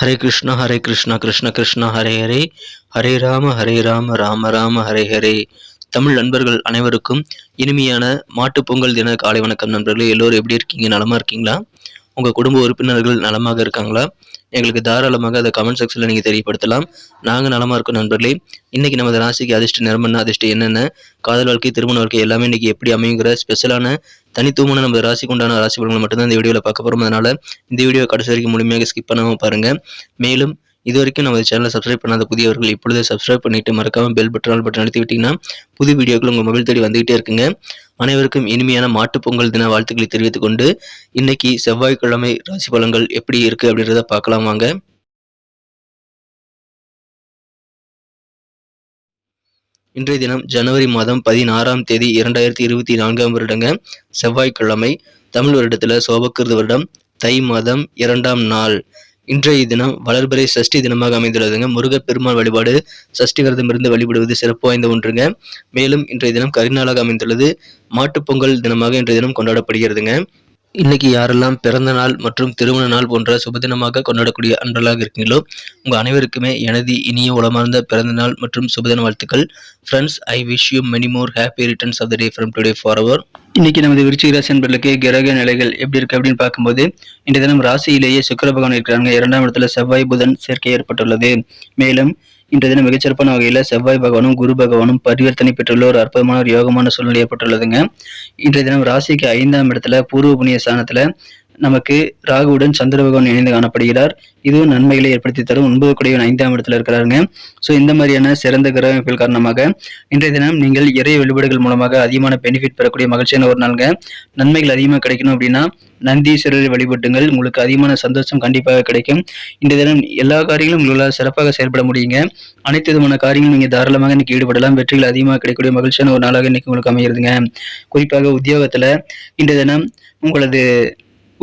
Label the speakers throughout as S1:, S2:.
S1: ஹரே கிருஷ்ணா ஹரே கிருஷ்ணா கிருஷ்ண கிருஷ்ணா ஹரே ஹரே ஹரே ராம ஹரே ராம ராம ராம ஹரே ஹரே தமிழ் நண்பர்கள் அனைவருக்கும் இனிமையான மாட்டுப் பொங்கல் தின காலை வணக்கம் நண்பர்களே. எல்லோரும் எப்படி இருக்கீங்க? நலமா இருக்கீங்களா? உங்கள் குடும்ப உறுப்பினர்கள் நலமாக இருக்காங்களா? எங்களுக்கு தாராளமாக அதை கமெண்ட் செக்ஷனில் நீங்கள் தெரியப்படுத்தலாம். நாங்கள் நலமாக இருக்கோம் நண்பர்களே. இன்றைக்கி நமது ராசிக்கு அதிர்ஷ்ட நிறம் அதிர்ஷ்டம் என்னென்ன? காதல் வாழ்க்கை திருமண வாழ்க்கை எல்லாமே இன்றைக்கி எப்படி அமையுங்கிற ஸ்பெஷலான தனித்துவமான நம்ம ராசிக்கு உண்டான ராசி பலன்களை மட்டும்தான் இந்த வீடியோவில் பார்க்க போகிறோம் அதனால் இந்த வீடியோ கடைசி வரைக்கும் முழுமையாக ஸ்கிப் பண்ணாமல் பாருங்கள் மேலும் இது வரைக்கும் நம்ம சேனலை சப்ஸ்கிரைப் பண்ணாத புதியவர்கள் இப்பொழுதே சப்ஸ்கிரைப் பண்ணிட்டு மறக்காமல் பெல் பட்டன் பட்டன் அழுத்தி விட்டிங்கன்னா புது வீடியோக்கள் உங்கள் மொபைல் தேடி வந்துகிட்டே இருக்குங்க. அனைவருக்கும் இனிமையான மாட்டுப் பொங்கல் தின வாழ்த்துக்களை தெரிவித்துக்கொண்டு இன்னைக்கு செவ்வாய்க்கிழமை ராசி பலன்கள் எப்படி இருக்குது அப்படின்றத பார்க்கலாம் வாங்க. இன்றைய தினம் ஜனவரி மாதம் பதினாறாம் தேதி இரண்டாயிரத்தி இருபத்தி நான்காம் வருடங்க செவ்வாய்க்கிழமை தமிழ் வருடத்தில் சோபக்கிருத வருடம் தை மாதம் இரண்டாம் நாள். இன்றைய தினம் வளர்பிறை சஷ்டி தினமாக அமைந்துள்ளதுங்க. முருகப்பெருமாள் வழிபாடு சஷ்டி விரதம் இருந்து வழிபடுவது சிறப்பு வாய்ந்த ஒன்றுங்க. மேலும் இன்றைய தினம் கரிநாளாக அமைந்துள்ளது. மாட்டுப் பொங்கல் தினமாக இன்றைய தினம் கொண்டாடப்படுகிறதுங்க. இன்னைக்கு யாரெல்லாம் பிறந்த நாள் மற்றும் திருமண நாள் போன்ற சுபதினமாக கொண்டாடக்கூடிய அன்றலாக இருக்கீங்களோ உங்கள் அனைவருக்குமே எனது இனிய உளமார்ந்த பிறந்த நாள் மற்றும் சுபதின வாழ்த்துக்கள். Friends I wish you many more happy returns of the day from today for our இன்னைக்கு நமது விருச்சிக ராசி என்பர்களுக்கு கிரக நிலைகள் எப்படி இருக்கு அப்படின்னு பார்க்கும்போது இன்றைய தினம் ராசியிலேயே சுக்கர பகவான் இருக்கிறாங்க இரண்டாம் இடத்துல செவ்வாய் புதன் சேர்க்கை ஏற்பட்டுள்ளது. மேலும் இன்றைய தினம் மிகச்சிறப்பான வகையில் செவ்வாய் பகவானும் குரு பகவானும் பரிவர்த்தனை பெற்றுள்ள ஒரு அற்புதமான ஒரு யோகமான சூழ்நிலை ஏற்பட்டுள்ளதுங்க. இன்றைய தினம் ராசிக்கு ஐந்தாம் இடத்துல பூர்வ புண்ணிய ஸ்தானத்தில் நமக்கு ராகுவுடன் சந்திர பகவான் இணைந்து காணப்படுகிறார். இதுவும் நன்மைகளை ஏற்படுத்தி தரும். ஒன்பது குடையின் ஐந்தாம் இடத்துல இருக்கிறாருங்க. ஸோ இந்த மாதிரியான சிறந்த கிரக காரணமாக இன்றைய தினம் நீங்கள் இறை வழிபாடுகள் மூலமாக அதிகமான பெனிஃபிட் பெறக்கூடிய மகிழ்ச்சியான ஒரு நாளுங்க. நன்மைகள் அதிகமாக கிடைக்கணும் அப்படின்னா நந்தீஸ்வரரை வழிபட்டுங்கள் உங்களுக்கு அதிகமான சந்தோஷம் கண்டிப்பாக கிடைக்கும். இந்த தினம் எல்லா காரியங்களும் உங்களால் சிறப்பாக செயல்பட முடியுங்க. அனைத்து விதமான காரியங்களும் நீங்கள் தாராளமாக இன்னைக்கு ஈடுபடலாம். வெற்றிகள் அதிகமாக கிடைக்கக்கூடிய மகிழ்ச்சியான ஒரு நாளாக இன்னைக்கு உங்களுக்கு அமைகிறதுங்க குறிப்பாக உத்தியோகத்தில் இன்றைய தினம் உங்களது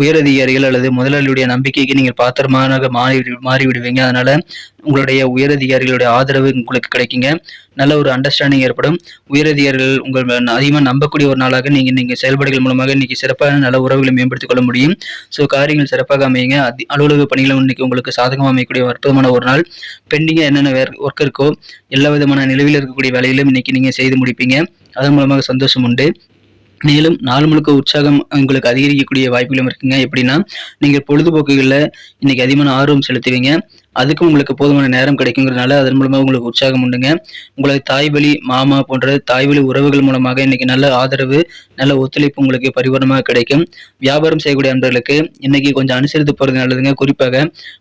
S1: உயரதிகாரிகள் அல்லது முதலாளியுடைய நம்பிக்கைக்கு நீங்கள் பாத்திரமாக மாறி மாறிவிடுவீங்க. அதனால உங்களுடைய உயரதிகாரிகளுடைய ஆதரவு உங்களுக்கு கிடைக்குங்க. நல்ல ஒரு அண்டர்ஸ்டாண்டிங் ஏற்படும். உயரதிகாரிகள் உங்கள் அதிகமாக நம்பக்கூடிய ஒரு நாளாக நீங்கள் நீங்கள் செயல்பாடுகள் மூலமாக இன்னைக்கு சிறப்பான நல்ல உறவுகளை மேம்படுத்திக் கொள்ள முடியும். ஸோ காரியங்கள் சிறப்பாக அமையுங்க. அதி அலுவலக பணிகளும் இன்னைக்கு உங்களுக்கு சாதகமாக அமையக்கூடிய அற்புதமான ஒரு நாள். பெண்டிங்காக என்னென்ன வேர் ஒர்க் இருக்கோ எல்லா விதமான நிலவில் இருக்கக்கூடிய வேலைகளும் இன்னைக்கு நீங்கள் செய்து முடிப்பீங்க. அதன் மூலமாக சந்தோஷம் உண்டு. மேலும் நாள் முழுக்க உற்சாகம் உங்களுக்கு அதிகரிக்கக்கூடிய வாய்ப்புகளும் இருக்குங்க. எப்படின்னா நீங்கள் பொழுதுபோக்குகளில் இன்னைக்கு அதிகமான ஆர்வம் செலுத்துவீங்க. அதுக்கும் உங்களுக்கு போதுமான நேரம் கிடைக்குங்கிறதுனால அதன் மூலமாக உங்களுக்கு உற்சாகம் உண்டுங்க. உங்களுக்கு தாய் வழி மாமா போன்ற தாய் வழி உறவுகள் மூலமாக இன்னைக்கு நல்ல ஆதரவு நல்ல ஒத்துழைப்பு உங்களுக்கு பரிபூர்ணமாக கிடைக்கும். வியாபாரம் செய்யக்கூடிய அன்பர்களுக்கு இன்னைக்கு கொஞ்சம் அனுசரித்து போகிறது நல்லதுங்க. குறிப்பாக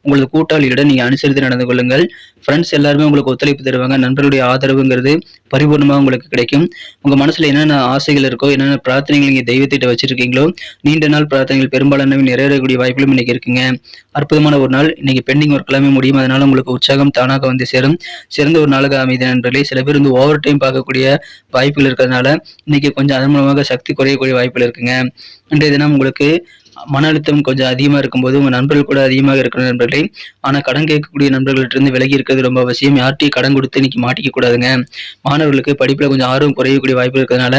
S1: உங்களது கூட்டாளியுடன் நீங்கள் அனுசரித்து நடந்து கொள்ளுங்கள். ஃப்ரெண்ட்ஸ் எல்லாருமே உங்களுக்கு ஒத்துழைப்பு தருவாங்க. நண்பர்களுடைய ஆதரவுங்கிறது பரிபூர்ணமாக உங்களுக்கு கிடைக்கும். உங்கள் மனசில் என்னென்ன ஆசைகள் இருக்கோ என்னென்ன பிரார்த்தனைகள் நீங்கள் தெய்வத்திட்ட வச்சிருக்கீங்களோ நீண்ட நாள் பிரார்த்தனைகள் பெரும்பாலானவை நிறைவேறக்கூடிய வாய்ப்புகளும் இன்னைக்கு இருக்குங்க. அற்புதமான ஒரு நாள். இன்னைக்கு பெண்டிங் ஒர்க் எல்லாமே முடியும் அதனால உங்களுக்கு உற்சாகம் தானாக வந்து சேரும். சிறந்த ஒரு நாளாக அமைதி நண்பர்களே. சில பேர் வந்து ஓவர் டைம் பார்க்கக்கூடிய வாய்ப்புகள் இருக்கிறதுனால இன்னைக்கு கொஞ்சம் அதன் மூலமாக சக்தி குறையக்கூடிய வாய்ப்புகள் இருக்குங்க. இன்றைய தினம் உங்களுக்கு மன அழுத்தம் கொஞ்சம் அதிகமாக இருக்கும்போது உங்கள் நண்பர்கள் கூட அதிகமாக இருக்கிற நண்பர்களே ஆனால் கடன் கேட்கக்கூடிய நண்பர்கள்ட்டிருந்து விலகி இருக்கிறது ரொம்ப அவசியம். யார்ட்டையும் கடன் கொடுத்து இன்னைக்கு மாட்டிக்க கூடாதுங்க. மாணவர்களுக்கு படிப்பில் கொஞ்சம் ஆர்வம் குறையக்கூடிய வாய்ப்பு இருக்கிறதுனால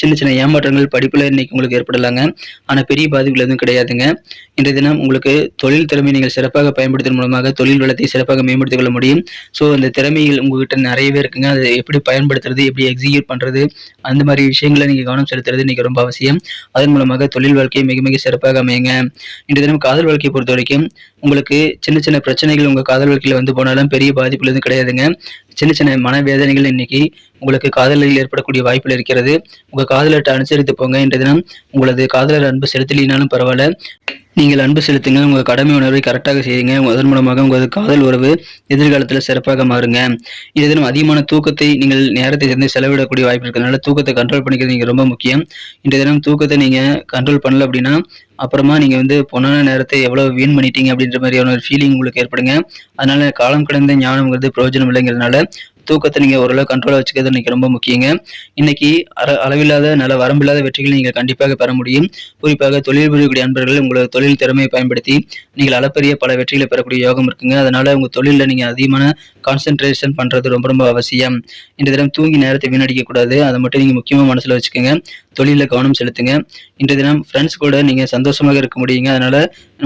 S1: சின்ன சின்ன ஏமாற்றங்கள் படிப்பில் இன்னைக்கு உங்களுக்கு ஏற்படலாங்க. ஆனால் பெரிய பாதிப்புகள் எதுவும் கிடையாதுங்க. இன்றைய தினம் உங்களுக்கு தொழில் திறமை நீங்கள் சிறப்பாக பயன்படுத்துவதன் மூலமாக தொழில் வளத்தை சிறப்பாக மேம்படுத்திக் கொள்ள முடியும். ஸோ அந்த திறமைகள் உங்ககிட்ட நிறையவே இருக்குங்க. அதை எப்படி பயன்படுத்துறது எப்படி எக்ஸிக்யூட் பண்ணுறது அந்த மாதிரி விஷயங்களை நீங்கள் கவனம் செலுத்துறது இன்னைக்கு ரொம்ப அவசியம். அதன் மூலமாக தொழில் வாழ்க்கையை மிக மிக சிறப்பாக அமையுங்க இன்று தினம் காதல் வாழ்க்கையை பொறுத்த வரைக்கும் உங்களுக்கு சின்ன சின்ன பிரச்சனைகள் உங்கள் காதல் வாழ்க்கையில் வந்து போனாலும் பெரிய பாதிப்புல எதுவும் கிடையாதுங்க. சின்ன சின்ன மனவேதனைகள் இன்னைக்கு உங்களுக்கு காதலில் ஏற்படக்கூடிய வாய்ப்புகள் இருக்கிறது. உங்கள் காதலர்கிட்ட அனுசரித்து போங்க. இன்றைய தினம் உங்களது காதலர் அன்பு செலுத்தலினாலும் பரவாயில்ல. நீங்கள் அன்பு செலுத்துங்க உங்கள் கடமை உணர்வை கரெக்டாக செய்யுங்க அதன் மூலமாக உங்களது காதல் உறவு எதிர்காலத்தில் சிறப்பாக மாறுங்க. இது தினம் அதிகமான தூக்கத்தை நீங்கள் நேரத்தை சேர்ந்து செலவிடக்கூடிய வாய்ப்பு இருக்கிறதுனால தூக்கத்தை கண்ட்ரோல் பண்ணிக்கிறது நீங்கள் ரொம்ப முக்கியம். இன்றைய தினம் தூக்கத்தை நீங்கள் கண்ட்ரோல் பண்ணல அப்படின்னா அப்புறமா நீங்கள் வந்து பொண்ணான நேரத்தை எவ்வளோ வீண் பண்ணிட்டீங்க அப்படின்ற மாதிரியான ஒரு ஃபீலிங் உங்களுக்கு ஏற்படுங்க. அதனால காலம் கடந்த ஞானம்ங்கிறது பிரயோஜனம் இல்லைங்கிறதுனால தூக்கத்தை நீங்கள் ஓரளவு கண்ட்ரோலாக வச்சுக்கிறது இன்னைக்கு ரொம்ப முக்கியங்க. இன்னைக்கு அற அளவில்லாத நல்ல வரம்பில்லாத வெற்றிகளை நீங்கள் கண்டிப்பாக பெற முடியும். குறிப்பாக தொழில் புரியக்கூடிய அன்பர்கள் உங்களோட தொழில் திறமையை பயன்படுத்தி நீங்கள் அளப்பரிய பல வெற்றிகளை பெறக்கூடிய யோகம் இருக்குங்க. அதனால உங்கள் தொழிலில் நீங்கள் அதிகமான கான்சென்ட்ரேஷன் பண்ணுறது ரொம்ப ரொம்ப அவசியம். இந்த தினம் தூங்கி நேரத்தை வீணடிக்க கூடாது. அதை மட்டும் நீங்கள் முக்கியமாக மனசில் வச்சுக்கோங்க. தொழிலில் கவனம் செலுத்துங்க. இன்றைய தினம் ஃப்ரெண்ட்ஸ் கூட நீங்கள் சந்தோஷமாக இருக்க முடியுங்க. அதனால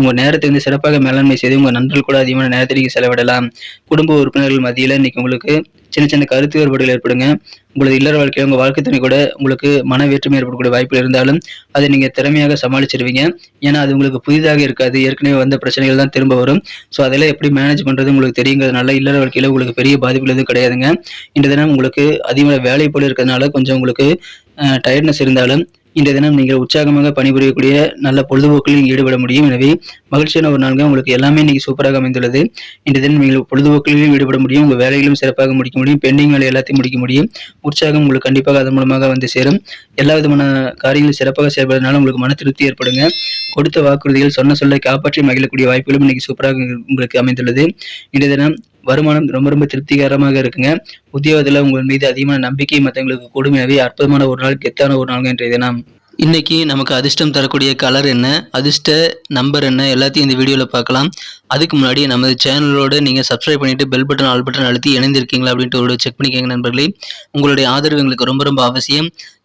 S1: உங்கள் நேரத்தை வந்து சிறப்பாக மேலாண்மை செய்து உங்கள் நண்பர்கள் கூட அதிகமான நேரத்தை செலவிடலாம். குடும்ப உறுப்பினர்கள் மத்தியில் இன்னைக்கு உங்களுக்கு சின்ன சின்ன கருத்து வேறுபாடுகள் ஏற்படுங்க. உங்களது இல்லற வாழ்க்கையில் உங்கள் வாழ்க்கை துணை கூட உங்களுக்கு மன வேற்றுமை ஏற்படக்கூடிய வாய்ப்புகள் இருந்தாலும் அதை நீங்கள் திறமையாக சமாளிச்சிருவீங்க. ஏன்னா அது உங்களுக்கு புதிதாக இருக்காது. ஏற்கனவே வந்த பிரச்சனைகள் தான் திரும்ப வரும். ஸோ அதெல்லாம் எப்படி மேனேஜ் பண்ணுறது உங்களுக்கு தெரியுங்கிறதுனால இல்லற வாழ்க்கையில் உங்களுக்கு பெரிய பாதிப்புகள் எதுவும் கிடையாதுங்க. இந்த தினம் உங்களுக்கு அதிகமான வேலை போல இருக்கிறதுனால கொஞ்சம் உங்களுக்கு டயர்ட்னஸ் இருந்தாலும் இந்த தினம் நீங்கள் உற்சாகமாக பணிபுரியக்கூடிய நல்ல பொழுதுபோக்கில் ஈடுபட முடியும். எனவே மகிழ்ச்சியான ஒரு நாள்கள் உங்களுக்கு எல்லாமே இன்னைக்கு சூப்பராக அமைந்துள்ளது. இந்த தினம் நீங்கள் பொழுதுபோக்கிலும் ஈடுபட முடியும். உங்கள் வேலைகளும் சிறப்பாக முடிக்க முடியும். பெண்டிங் வேலை எல்லாத்தையும் முடிக்க முடியும். உற்சாகம் உங்களுக்கு கண்டிப்பாக அதன் மூலமாக வந்து சேரும். எல்லா விதமான காரியங்களும் சிறப்பாக செயல்படுறதுனால உங்களுக்கு மன திருப்தி ஏற்படுங்க. கொடுத்த வாக்குறுதிகள் சொன்ன சொல்லை காப்பாற்றி மகிழக்கூடிய வாய்ப்புகளும் இன்னைக்கு சூப்பராக உங்களுக்கு அமைந்துள்ளது. இந்த தினம் வருமானம் ரொம்ப ரொம்ப திருப்திகரமாக இருக்குங்க. உத்தியோகத்தில் உங்கள் மீது அதிகமான நம்பிக்கை மற்றவங்களுக்கு கூடும். எனவே அற்புதமான ஒரு நாள் கெத்தான ஒரு நாள் இன்றைய தினம். இன்னைக்கு நமக்கு அதிர்ஷ்டம் தரக்கூடிய கலர் என்ன? அதிர்ஷ்ட நம்பர் என்ன? எல்லாத்தையும் இந்த வீடியோவில் பார்க்கலாம். அதுக்கு முன்னாடி நமது சேனலோடு நீங்கள் சப்ஸ்கிரைப் பண்ணிவிட்டு பெல் பட்டன் ஆல் பட்டன் அழுத்தி இணைந்திருக்கீங்களா அப்படின்ட்டு ஒரு செக் பண்ணிக்கோங்க நண்பர்களே. உங்களுடைய ஆதரவு எங்களுக்கு ரொம்ப ரொம்ப அவசியம்.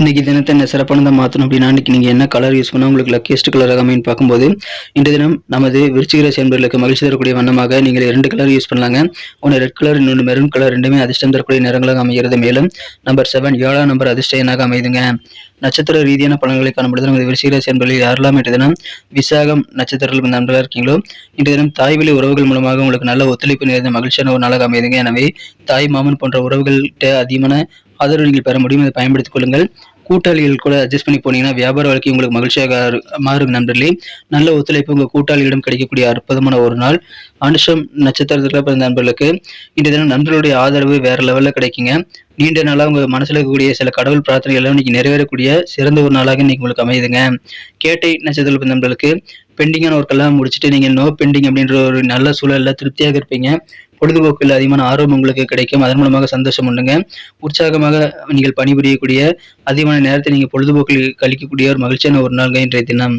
S1: இன்னைக்கு தினத்தை என்ன சிறப்பானதாக மாற்றணும் அப்படின்னா இன்றைக்கி நீங்கள் என்ன கலர் யூஸ் பண்ணால் உங்களுக்கு லக்கியஸ்ட் கலராக அமைன்னு பார்க்கும்போது இன்றைய தினம் நமது விருச்சிகர சேர்ந்தவர்களுக்கு மகிழ்ச்சி தரக்கூடிய வண்ணமாக நீங்கள் இரண்டு கலர் யூஸ் பண்ணலாங்க. ஒன்று ரெட் கலர் இன்னொன்று மெரூன் கலர் ரெண்டுமே அதிர்ஷ்டம் தரக்கூடிய நிறங்களாக அமைகிறது. மேலும் நம்பர் செவன் ஏழாம் நம்பர் அதிர்ஷ்ட எண்ணாக அமைதுங்க. நட்சத்திர ரீதியான பலன்களை காணப்படுது. நமது விருச்சிகர சேர்ந்தவர்களில் யாரெல்லாம் இன்றைய தினம் விசாகம் நட்சத்திரங்கள் நண்பர்களாக இருக்கீங்களோ இன்றைய தினம் தாய் வழி உறவுகள் மூலமாக உங்களுக்கு நல்ல ஒத்துழைப்பு நிறைந்த மகிழ்ச்சியான ஒரு நாளாக அமைதுங்க. எனவே தாய் மாமன் போன்ற உறவுகள்கிட்ட அதிகமான ஆதரவு நீங்கள் பெற முடியும். அதை பயன்படுத்திக் கொள்ளுங்கள். கூட்டாளிகள் கூட அட்ஜஸ்ட் பண்ணி போனீங்கன்னா வியாபார வாழ்க்கை உங்களுக்கு மகிழ்ச்சியாக மாறும் நண்பர்களே. நல்ல ஒத்துழைப்பு உங்கள் கூட்டாளிகளிடம் கிடைக்கக்கூடிய அற்புதமான ஒரு நாள். அனுஷம் நட்சத்திரத்தில் பிறந்த நண்பர்களுக்கு இன்றைய தினம் நண்பர்களுடைய ஆதரவு வேற லெவலில் கிடைக்குங்க. நீண்ட நாளாக உங்கள் மனசில் இருக்கக்கூடிய சில கடவுள் பிரார்த்தனைகள் எல்லாம் இன்னைக்கு நிறைவேறக்கூடிய சிறந்த ஒரு நாளாக இன்னைக்கு உங்களுக்கு அமையுதுங்க. கேட்டை நட்சத்திரத்தில் பிறந்த நண்பர்களுக்கு பெண்டிங்கான ஒர்க்கெல்லாம் முடிச்சுட்டு நீங்கள் நோ பெண்டிங் அப்படின்ற ஒரு நல்ல சூழல்ல திருப்தியாக இருப்பீங்க. பொழுதுபோக்கில் அதிகமான ஆர்வம் உங்களுக்கு கிடைக்கும். அதன் மூலமாக சந்தோஷம் உண்டுங்க. உற்சாகமாக நீங்கள் பணிபுரியக்கூடிய அதிகமான நேரத்தை நீங்கள் பொழுதுபோக்கில் கழிக்கக்கூடிய ஒரு மகிழ்ச்சியான ஒரு நாள்ங்க இன்றைய தினம்.